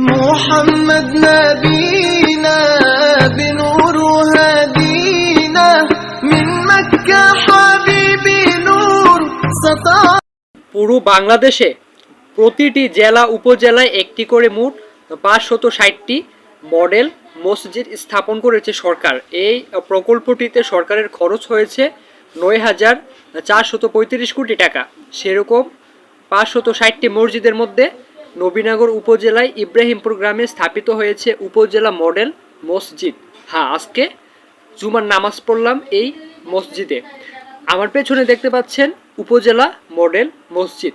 محمد نبينا بنور هدينا من مكة حبيبي نور سطع পুরো বাংলাদেশে প্রতিটি জেলা উপজেলায় একটি করে মোট পাঁচশত ষাটটি মডেল মসজিদ স্থাপন করেছে সরকার এই প্রকল্পটিতে সরকারের খরচ হয়েছে নয় হাজার চারশত পঁয়ত্রিশ কোটি টাকা সেরকম পাঁচশত ষাটটি মসজিদের মধ্যে নবীনগর উপজেলায় ইব্রাহিমপুর গ্রামে স্থাপিত হয়েছে উপজেলা মডেল মসজিদ। হ্যাঁ আজকে জুমার নামাজ পড়লাম এই মসজিদে। আমার পেছনে দেখতে পাচ্ছেন উপজেলা মডেল মসজিদ,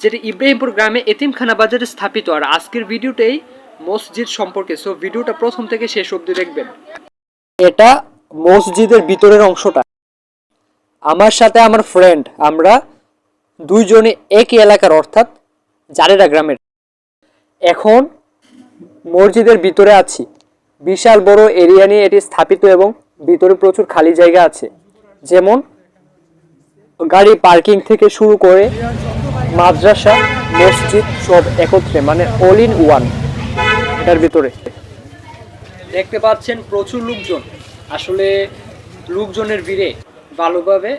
যেটি ইব্রাহিমপুর গ্রামে এতিমখানা বাজারে স্থাপিত। আর আজকের ভিডিওটাই মসজিদ সম্পর্কে। সো ভিডিওটা প্রথম থেকে শেষ অবধি দেখবেন। এটা মসজিদের ভিতরের অংশটা। আমার সাথে আমার ফ্রেন্ড আমরা দুইজনে একই এলাকার, অর্থাৎ জারেরা গ্রামের। এখন মসজিদের ভিতরে আছি। বিশাল বড় এরিয়া নিয়ে এটি স্থাপিত এবং ভিতরে প্রচুর খালি জায়গা আছে। যেমন গাড়ি পার্কিং থেকে শুরু করে মাদ্রাসা, মসজিদ সব একত্রে মানে অল ইন ওয়ান এটার ভিতরে। দেখতে পাচ্ছেন প্রচুর লোকজন। আসলে লোকজনের ভিড়ে ভালোভাবে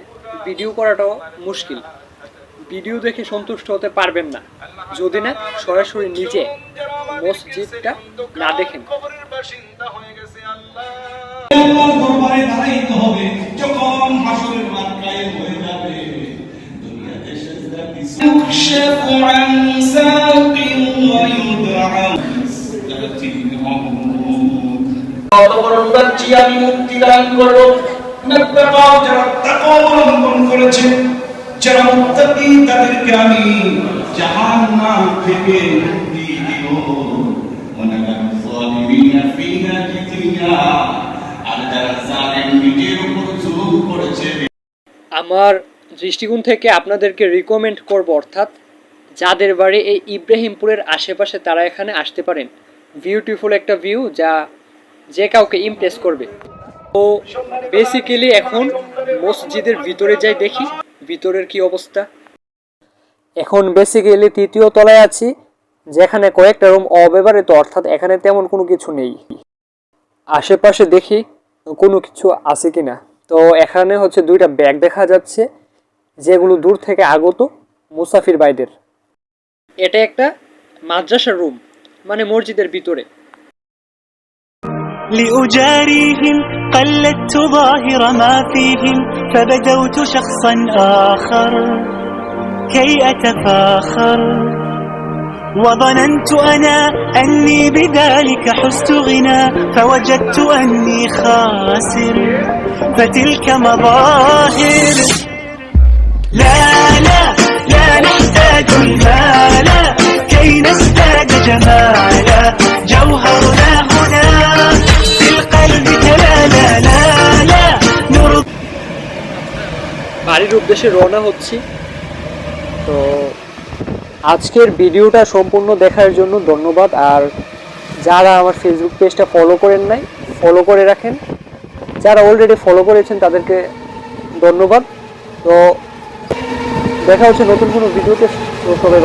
ভিডিও করাটাও মুশকিল। ভিডিও দেখে সন্তুষ্ট হতে পারবেন না। যদি না, সরাসরি নিজে মসজিদটা না দেখেন। আমি মুক্তি দান করব। যারা তাকে অবলম্বন করেছে। তাদেরকে আমি থেকে মুক্তি দিব। আর যারা জালেম নিজের উপর জুলুম করেছে, আমার দৃষ্টিকোণ থেকে আপনাদেরকে রিকমেন্ড করব, অর্থাৎ যাদের বাড়ি এই ইব্রাহিমপুরের আশেপাশে তারা এখানে আসতে পারেন। বিউটিফুল একটা ভিউ যা যে কাউকে ইমপ্রেস করবে। তো বেসিক্যালি এখন মসজিদের ভিতরে যাই দেখি। ভিতরের কি অবস্থা? এখন বেসিক্যালি তৃতীয় তলায় আছি যেখানে কয়েকটা রুম অব্যবহৃত অর্থাৎ এখানে তেমন কোনো কিছু নেই। আশেপাশে দেখি কোনো কিছু আছে কি না তো এখানে হচ্ছে দুইটা ব্যাগ দেখা যাচ্ছে যেগুলো দূর থেকে আগত মুসাফির বাইদের এটা একটা মাদ্রাসার রুম মানে মসজিদের ভিতরে। لأجاريهم قلدت ظاهر ما فيهم فبدوت شخصا آخر كي أتفاخر. وظننت أنا أني بذلك حزت غنى فوجدت أني خاسر. فتلك مظاهر বাড়ির উদ্দেশ্যে রওনা হচ্ছি। তো আজকের ভিডিওটা সম্পূর্ণ দেখার জন্য ধন্যবাদ। আর যারা আমার ফেসবুক পেজটা ফলো করেন নাই ফলো করে রাখেন। যারা অলরেডি ফলো করেছেন, তাদেরকে ধন্যবাদ। তো দেখা হচ্ছে নতুন কোনো ভিডিওতে। সবাই